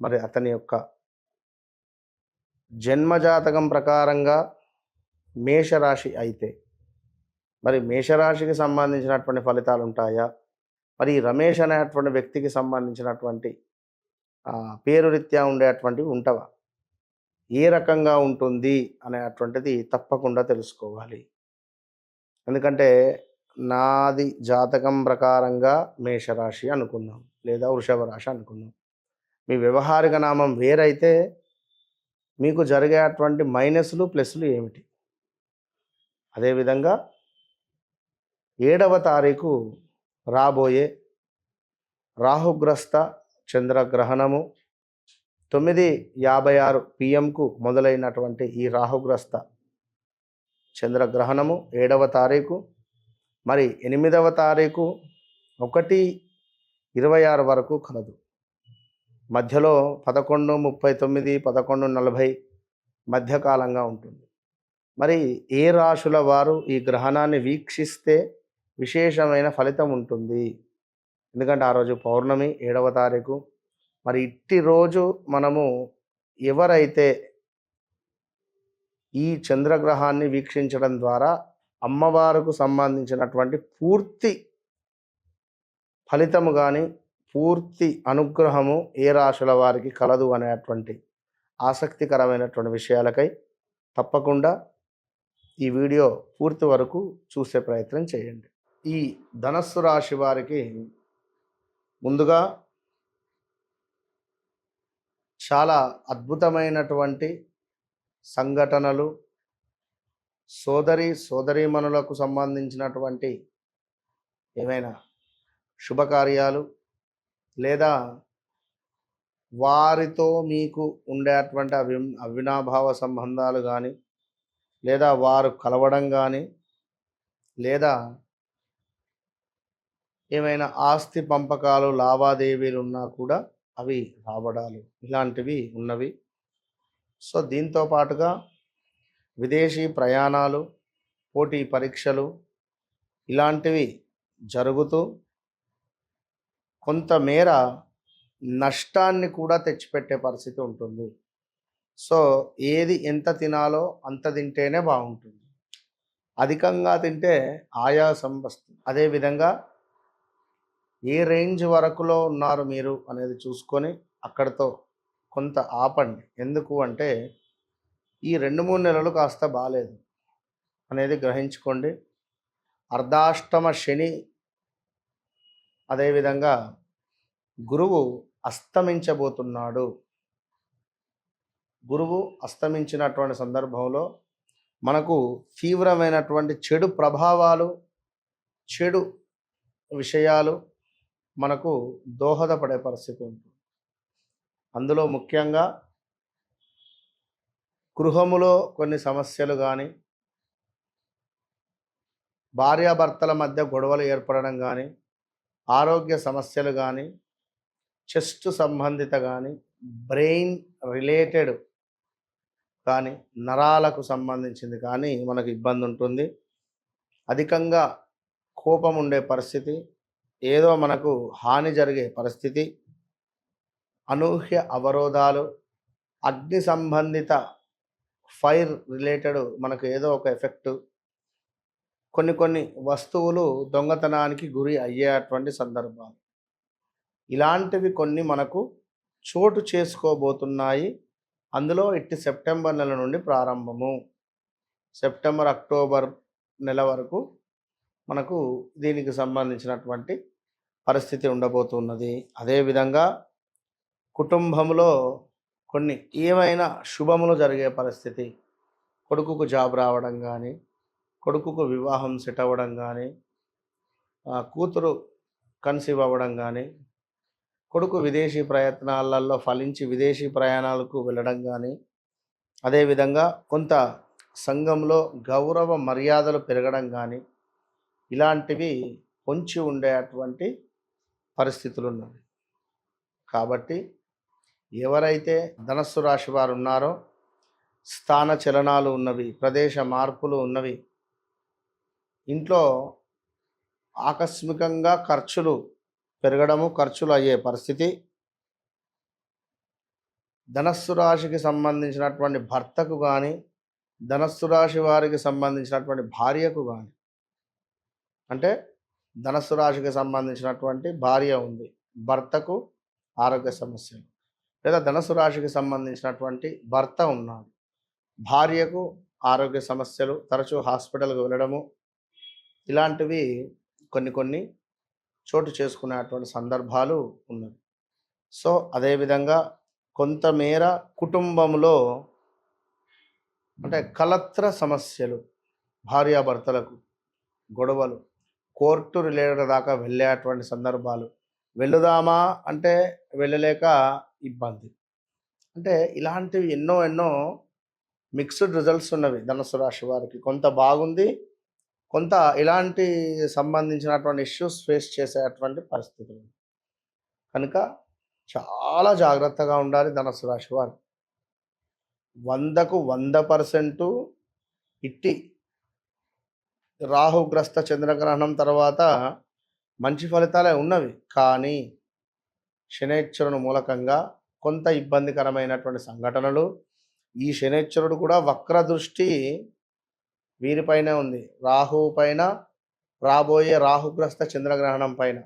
మరి అతని యొక్క జన్మజాతకం ప్రకారంగా మేషరాశి అయితే మరి మేషరాశికి సంబంధించినటువంటి ఫలితాలు ఉంటాయా మరి రమేష్ అనేటువంటి వ్యక్తికి సంబంధించినటువంటి పేరు రీత్యా ఉండేటువంటివి ఉంటవా? ఏ రకంగా ఉంటుంది అనేటువంటిది తప్పకుండా తెలుసుకోవాలి. ఎందుకంటే నాది జాతకం ప్రకారంగా మేషరాశి అనుకుందాం లేదా వృషభ రాశి అనుకుందాం. మీ వ్యవహారిక నామం వేరైతే మీకు జరిగేటువంటి మైనస్లు ప్లస్లు ఏమిటి? అదేవిధంగా ఏడవ తారీఖు రాబోయే రాహుగ్రస్త చంద్రగ్రహణము తొమ్మిది యాభై ఆరు పిఎంకు మొదలైనటువంటి ఈ రాహుగ్రస్త చంద్రగ్రహణము ఏడవ తారీఖు. మరి ఎనిమిదవ తారీఖు ఒకటి ఇరవై ఆరు వరకు కలదు. మధ్యలో పదకొండు ముప్పై తొమ్మిది పదకొండు నలభై మధ్యకాలంగా ఉంటుంది. మరి ఏ రాశుల వారు ఈ గ్రహణాన్ని వీక్షిస్తే విశేషమైన ఫలితం ఉంటుంది? ఎందుకంటే ఆ రోజు పౌర్ణమి ఏడవ తారీఖు. మరి ఇట్టి రోజు మనము ఎవరైతే ఈ చంద్రగ్రహాన్ని వీక్షించడం ద్వారా అమ్మవారుకు సంబంధించినటువంటి పూర్తి ఫలితము కానీ పూర్తి అనుగ్రహము ఏ రాశుల వారికి కలదు అనేటువంటి ఆసక్తికరమైనటువంటి విషయాలకై తప్పకుండా ఈ వీడియో పూర్తి వరకు చూసే ప్రయత్నం చేయండి. ఈ ధనస్సు రాశి వారికి ముందుగా చాలా అద్భుతమైనటువంటి సంఘటనలు సోదరి సోదరీమణులకు సంబంధించినటువంటి ఏమైనా శుభకార్యాలు లేదా వారితో మీకు ఉండేటువంటి అవి అవినాభావ సంబంధాలు కానీ లేదా వారు కలవడం కానీ లేదా ఏమైనా ఆస్తి పంపకాలు లావాదేవీలు ఉన్నా కూడా అవి రాబడాలు. ఇలాంటివి ఉన్నవి. సో దీంతో పాటుగా విదేశీ ప్రయాణాలు పోటీ పరీక్షలు ఇలాంటివి జరుగుతూ కొంతమేర నష్టాన్ని కూడా తెచ్చిపెట్టే పరిస్థితి ఉంటుంది. సో ఏది ఎంత తినాలో అంత తింటేనే బాగుంటుంది. అధికంగా తింటే ఆయాసం వస్తుంది. అదేవిధంగా ఏ రేంజ్ వరకులో ఉన్నారు మీరు అనేది చూసుకొని అక్కడితో కొంత ఆపండి. ఎందుకు అంటే ఈ రెండు మూడు నెలలు కాస్త బాగాలేదు అనేది గ్రహించుకోండి. అర్ధాష్టమ శని అదేవిధంగా గురువు అస్తమించబోతున్నాడు. గురువు అస్తమించినటువంటి సందర్భంలో మనకు తీవ్రమైనటువంటి చెడు ప్రభావాలు చెడు విషయాలు మనకు దోహదపడే పరిస్థితి ఉంటుంది. అందులో ముఖ్యంగా గృహములో కొన్ని సమస్యలు కానీ భార్యాభర్తల మధ్య గొడవలు ఏర్పడడం కానీ ఆరోగ్య సమస్యలు కానీ చెస్ట్ సంబంధిత కానీ బ్రెయిన్ రిలేటెడ్ కానీ నరాలకు సంబంధించింది కానీ మనకు ఇబ్బంది ఉంటుంది. అధికంగా కోపం ఉండే పరిస్థితి ఏదో మనకు హాని జరిగే పరిస్థితి అనూహ్య అవరోధాలు అగ్ని సంబంధిత ఫైర్ రిలేటెడ్ మనకు ఏదో ఒక ఎఫెక్ట్ కొన్ని కొన్ని వస్తువులు దొంగతనానికి గురి అయ్యేటువంటి సందర్భాలు. ఇలాంటివి కొన్ని మనకు చోటు చేసుకోబోతున్నాయి. అందులో ఇట్టి సెప్టెంబర్ నెల నుండి ప్రారంభము. సెప్టెంబర్ అక్టోబర్ నెల వరకు మనకు దీనికి సంబంధించినటువంటి పరిస్థితి ఉండబోతున్నది. అదేవిధంగా కుటుంబంలో కొన్ని ఏమైనా శుభములు జరిగే పరిస్థితి కొడుకుకు జాబ్ రావడం కానీ కొడుకుకు వివాహం సెట్ అవ్వడం కానీ కూతురు కన్సీవ్ అవ్వడం కానీ కొడుకు విదేశీ ప్రయత్నాలలో ఫలించి విదేశీ ప్రయాణాలకు వెళ్ళడం కానీ అదేవిధంగా కొంత సంఘంలో గౌరవ మర్యాదలు పెరగడం కానీ ఇలాంటివి పొంచి ఉండేటువంటి పరిస్థితులు ఉన్నాయి కాబట్టి ఎవరైతే ధనస్సు రాశి వారు ఉన్నారో స్థాన చలనాలు ఉన్నవి ప్రదేశ మార్పులు ఉన్నవి ఇంట్లో ఆకస్మికంగా ఖర్చులు పెరగడము ఖర్చులు అయ్యే పరిస్థితి. ధనస్సు రాశికి సంబంధించినటువంటి భర్తకు కానీ ధనస్సు రాశి వారికి సంబంధించినటువంటి భార్యకు కానీ అంటే ధనస్సు రాశికి సంబంధించినటువంటి భార్య ఉంది భర్తకు ఆరోగ్య సమస్యలు. లేదా ధనస్సు రాశికి సంబంధించినటువంటి భర్త ఉన్నాడు భార్యకు ఆరోగ్య సమస్యలు తరచూ హాస్పిటల్కి వెళ్ళడము ఇలాంటివి కొన్ని కొన్ని చోటు చేసుకునేటువంటి సందర్భాలు ఉన్నవి. సో అదేవిధంగా కొంతమేర కుటుంబంలో అంటే కలత్ర సమస్యలు భార్యాభర్తలకు గొడవలు కోర్టు రిలేటెడ్ దాకా వెళ్ళేటువంటి సందర్భాలు. వెళ్ళుదామా అంటే వెళ్ళలేక ఇబ్బంది. అంటే ఇలాంటివి ఎన్నో ఎన్నో మిక్స్డ్ రిజల్ట్స్ ఉన్నవి. ధనుసు రాశి వారికి కొంత బాగుంది కొంత ఇలాంటి సంబంధించినటువంటి ఇష్యూస్ ఫేస్ చేసేటువంటి పరిస్థితులు. కనుక చాలా జాగ్రత్తగా ఉండాలి ధనస్సు రాశి వారు. వందకు వంద పర్సెంటు ఇట్టి రాహుగ్రస్త చంద్రగ్రహణం తర్వాత మంచి ఫలితాలే ఉన్నవి. కానీ శనేశ్వరుని మూలకంగా కొంత ఇబ్బందికరమైనటువంటి సంఘటనలు ఈ శనేశ్వరుడు కూడా వక్ర దృష్టి వీరిపైనే ఉంది. రాహు పైన రాబోయే రాహుగ్రస్త చంద్రగ్రహణం పైన.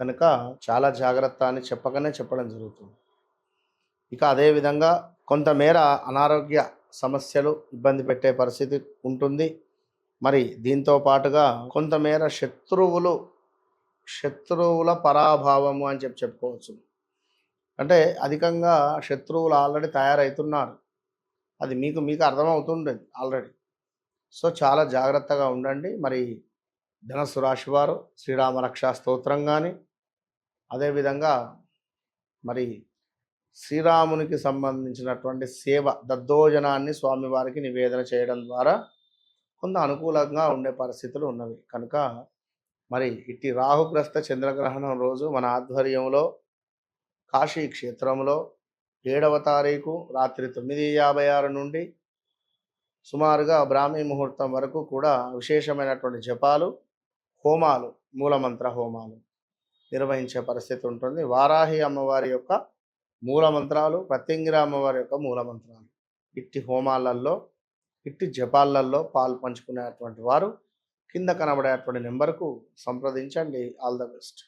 కనుక చాలా జాగ్రత్త అని చెప్పకనే చెప్పడం జరుగుతుంది. ఇక అదేవిధంగా కొంతమేర అనారోగ్య సమస్యలు ఇబ్బంది పెట్టే పరిస్థితి ఉంటుంది. మరి దీంతో పాటుగా కొంతమేర శత్రువులు శత్రువుల పరాభావము అని చెప్పి చెప్పుకోవచ్చు. అంటే అధికంగా శత్రువులు ఆల్రెడీ తయారవుతున్నారు అది మీకు మీకు అర్థమవుతుండేది ఆల్రెడీ. సో చాలా జాగ్రత్తగా ఉండండి. మరి ధనస్సు రాశి వారు శ్రీరామ రక్షా స్తోత్రం కానీ అదేవిధంగా మరి శ్రీరామునికి సంబంధించినటువంటి సేవ దద్దోజనాన్ని స్వామివారికి నివేదన చేయడం ద్వారా కొంత అనుకూలంగా ఉండే పరిస్థితులు ఉన్నవి. కనుక మరి ఇట్టి రాహుగ్రస్త చంద్రగ్రహణం రోజు మన ఆధ్వర్యంలో కాశీ క్షేత్రంలో ఏడవ తారీఖు రాత్రి తొమ్మిది యాభై ఆరు నుండి సుమారుగా బ్రాహ్మీ ముహూర్తం వరకు కూడా విశేషమైనటువంటి జపాలు హోమాలు మూలమంత్ర హోమాలు నిర్వహించే పరిస్థితి ఉంటుంది. వారాహి అమ్మవారి యొక్క మూల మంత్రాలు ప్రత్యంగిర అమ్మవారి యొక్క మూల మంత్రాలు ఇట్టి హోమాలలో ఇట్టి జపాలలో పాలు పంచుకునేటువంటి వారు కింద కనబడేటువంటి నెంబర్కు సంప్రదించండి. All the best.